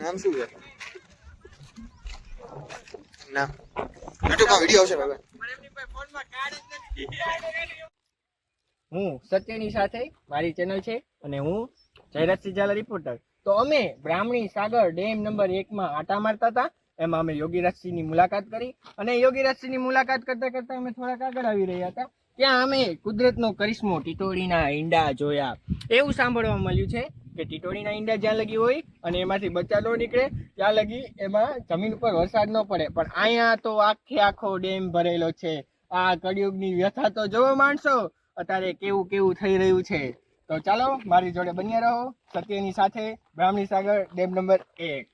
નામ શું છે? નામ યુટ્યુબમાં વીડિયો આવશે ભાઈ. હું સત્યની સાથે મારી ચેનલ છે અને હું જયરાજ સિજાલા રિપોર્ટર તો અમે બ્રાહ્મણી સાગર ડેમ નંબર એકમાં આટા મારતા હતા. એમાં અમે યોગીરાજસિંહની મુલાકાત કરી અને યોગીરાજસિંહની મુલાકાત કરતા કરતા અમે થોડાક આગળ આવી રહ્યા હતા. ત્યાં અમે કુદરતનો કરિશ્મો ટીટોળીના ઈંડા જોયા. એવું સાંભળવા મળ્યું છે. કે ટીટોડીના ઈંડા જ્યાં લગી હોય અને એમાંથી બચ્ચા ન નીકળે, ત્યાં લગી એમાં જમીન ઉપર વરસાદ ન પડે. પણ અહીંયા તો આખે આખો ડેમ ભરેલો છે. આ કળિયુગની વ્યથા તો જોવો માણસો, અત્યારે કેવું કેવું થઈ રહ્યું છે. તો ચાલો, મારી જોડે બન્યા રહો. સત્યની સાથે બ્રાહ્મણી સાગર, ડેમ નંબર એક.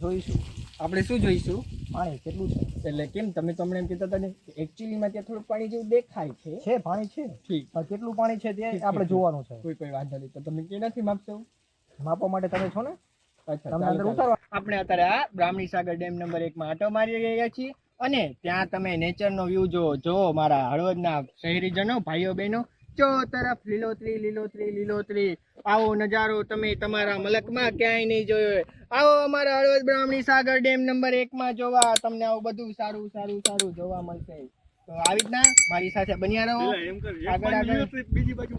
જોઈશું. આપણે શું જોઈશું? પાણી કેટલું છે? એટલે કેમ? તમે તો હમણાં એમ કહેતા હતા ને એકચ્યુઅલીમાં ત્યાં થોડું પાણી જેવું દેખાય છે. છે પાણી છે. ઠીક. પણ કેટલું પાણી છે તે આપણે જોવાનું છે. કોઈ કોઈ વાંધો નહીં. તો તમે કેનાથી માપશો? માપવા માટે તમે છો ને? તમને આપણે અત્યારે આ બ્રાહ્મણી સાગર ડેમ નંબર એક માં આટો મારી રહ્યા છીએ અને ત્યાં તમે નેચરનો વ્યૂ જો જો મારા હળવદના શહેરીજનો ભાઈઓ બહેનો ચો તરફ લીલોતરી લીલોતરી લીલોતરી. આવો નજારો તમે તમારા મલકમાં ક્યાંય નહીં જોયો આવો અમારા હળવદ બ્રાહ્મણી સાગર ડેમ નંબર એક માં જોવા તમને આવું બધું સારું સારું સારું જોવા મળશે. તો આવી રીતના મારી સાથે બન્યા રહો. આગળ આગળ.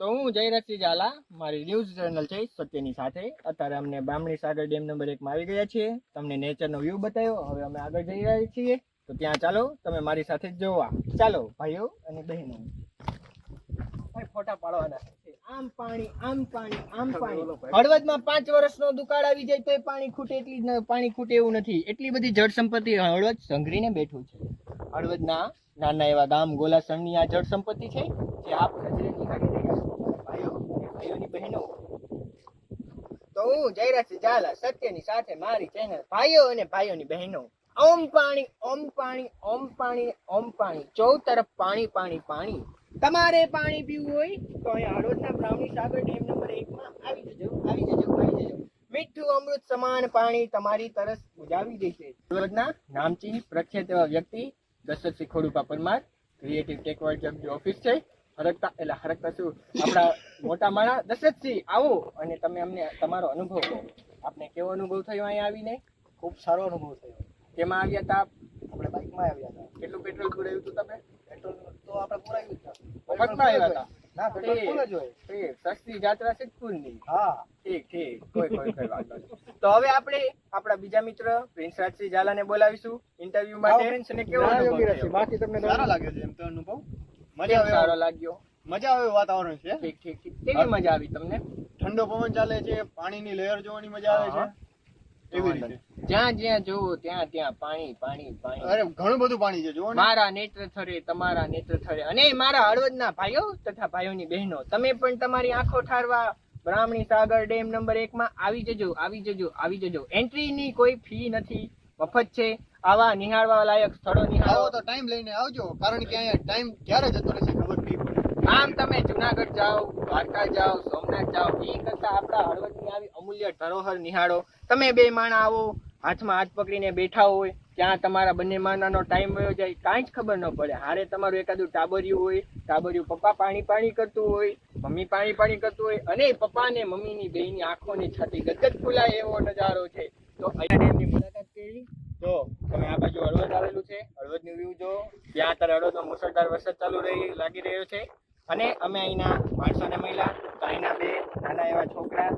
તો હું જયરથસિંહ ઝાલા મારી ન્યૂઝ ચેનલ છે સત્યની સાથે. અત્યારે અમને બ્રાહ્મણી સાગર ડેમ નંબર એકમાં આવી ગયા છીએ. તમને નેચરનો વ્યૂ બતાવ્યો. હવે અમે આગળ જઈ રહ્યા છીએ. તો ત્યાં ચાલો તમે મારી સાથે જોવા. ચાલો ભાઈઓ અને બહેનો. ફોટા પાડવાના આમ પાણી આમ પાણી આમ પાણી. હળવદમાં પાંચ વર્ષનો દુકાળ આવી જાય તો પાણી ખૂટે એટલી પાણી ખૂટે એવું નથી. એટલી બધી જળ સંપત્તિ હળવદ સંઘરીને બેઠું છે. હળવદના નાના એવા ગામ ગોલાસણની આ જળ સંપત્તિ છે જે આપ નજરે નિહાળી રહ્યા છો. ભાઈઓ ભાઈઓની બહેનો. તો હું જયરાજ ઝાલા સત્યની સાથે મારી ચેનલ ભાઈઓ અને ભાઈઓની બહેનો. ઓમ પાણી ઓમ પાણી ઓમ પાણી ઓમ પાણી. ચૌ તરફ પાણી પાણી પાણી. તમારે પાણી પીવું હોય તો અહીંયા હળવદના બ્રાહ્મણી સાગર ડેમ નંબર એકમાં આવી જજો આવી જજો આવી જજો. મીઠું, અમૃત સમાન પાણી તમારી તરસ બુજાવી દેશે. હળવદના નામચીન પ્રખ્યાત એવા વ્યક્તિ, દશરથ ખોડુપા પરમાર ક્રિએટિવ ટેકવર્ડ ઓફિસ છે. હરકતા, એટલે હરકતા શું? આપણા મોટા માણા દશરથસિંહ આવો. અને તમે અમને તમારો અનુભવ કહો. આપને કેવો અનુભવ થયો અહીંયા આવીને? ખૂબ સારો અનુભવ થયો. કેમાં આવ્યા હતા આપણે બાઇકમાં આવ્યા હતા કેટલું પેટ્રોલ પુરાયું હતું તમે? તો આપણે પુરાવ્યું હતા મફતમાં આવ્યા હતા. ના પેટ્રોલ જ હોય ઠીક, સસ્તી જાત્રા સિદ્ધપુરની હા. ઠીક ઠીક. કોઈ કોઈ કોઈ વાંધો નહીં. તો હવે આપણે આપણા બીજા મિત્ર પ્રિન્સ રાજસિંહ ઝાલાને બોલાવીશું ઇન્ટરવ્યુ માટે. કેવો અનુભવ બાકી તમને સારો લાગ્યો છે એમ તો અનુભવ. મજા આવે સારો લાગ્યો? મજા આવે વાતાવરણ છે? ઠીક ઠીક ઠીક. કેવી મજા આવી તમને? ઠંડો પવન ચાલે છે પાણીની લહેર જોવાની મજા આવે છે. એવી રીતે. જ્યાં જ્યાં જોવો ત્યાં ત્યાં પાણી પાણી પાણી. અરે ઘણું બધું પાણી છે જુઓ મારા નેત્ર થરે તમારા નેત્ર થરે અને મારા હળવદના ભાઈઓ તથા ભાઈઓની બહેનો તમે પણ તમારી આંખો ઠારવા બ્રાહ્મણી સાગર ડેમ નંબર એક માં આવી જજો આવી જજો આવી જજો. એન્ટ્રીની કોઈ ફી નથી મફત છે. આવા નિહાળવા લાયક સ્થળો નિહાળો. તો ટાઈમ લઈને આવજો કારણ કે અહીંયા ટાઈમ ક્યારે જતો રહેશે ખબર નહીં પડે. આમ તમે જુનાગઢ જાઓ, દ્વારકા જાઓ, સોમનાથ જાઓ, એ કરતા આપણા હળવદની આવી અમૂલ્ય ધરોહર નિહાળો. તમે બે માણા આવો, હાથમાં હાથ પકડીને બેઠા હોય, ત્યાં તમારા બંને માણાનો ટાઈમ વયો જાય, કાંઈ જ ખબર ન પડે. હારે તમારું એકાદું ટાબર્યું હોય, ટાબરિયું પપ્પા પાણી પાણી કરતું હોય, મમ્મી પાણી પાણી કરતું હોય, અને પપ્પા ને મમ્મીની બેની આંખોની છાતી ગદગદ ફૂલાય એવો નજારો છે. તો અહીંયા એમની મુલાકાત કરી. તો તમે આ બાજુ હળવદ આવેલું છે. હળવદનું વ્યૂ જો. ત્યાં અત્યારે હળવદનો મુસળધાર વરસાદ ચાલુ રહી, લાગી રહ્યો છે. અને અમે અહીંના માણસો અને મહિલા તો અહીંના બે નાના એવા છોકરા,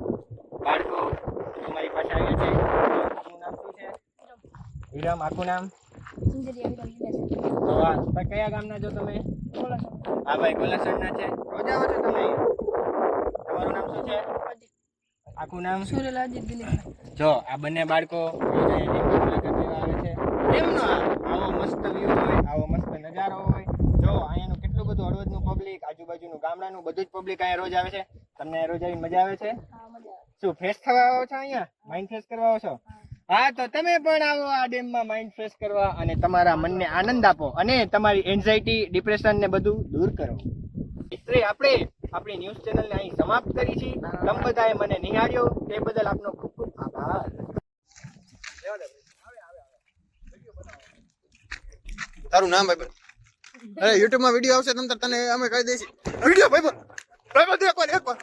બાળકો, અમારી પાસે આવ્યા છે. વિરમ, આખું નામ? કયા ગામના છો તમે? હા ભાઈ ગોલાસણના છે. રોજ આવો છો તમે? તમારું નામ શું છે? આખું નામ? જો, આ બંને બાળકો આવે છે. એમનો આવો મસ્ત વ્યૂ હોય, આવો મસ્ત નજારો હોય જો અહીંયાનું કેટલું બધું હળવદનું પબ્લિક આજુબાજુનું ગામડાનું બધું જ પબ્લિક અહીંયા રોજ આવે છે. તમને રોજ આવીને મજા આવે છે? શું ફ્રેશ થવા આવો છો અહીંયા? માઇન્ડ ફ્રેશ કરવા આવો છો? હા. તો તમે પણ આવો આ ડેમમાં માઇન્ડ ફ્રેશ કરવા અને તમારા મનને આનંદ આપો અને તમારી એન્ઝાયટી ડિપ્રેશન ને બધું દૂર કરો. મિત્રે આપણે આપણી ન્યૂઝ ચેનલને અહીં સમાપ્ત કરી છે તમે બધાએ મને નિહાળ્યો. તે બદલ આપનો ખૂબ ખૂબ આભાર. તારું નામ ભાઈ અરે, યુટ્યુબમાં વીડિયો આવશે તમ તને અમે કહી દઈશું. વીડિયો ભાઈ ભાઈ એકવાર એકવાર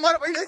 મારો ભાઈ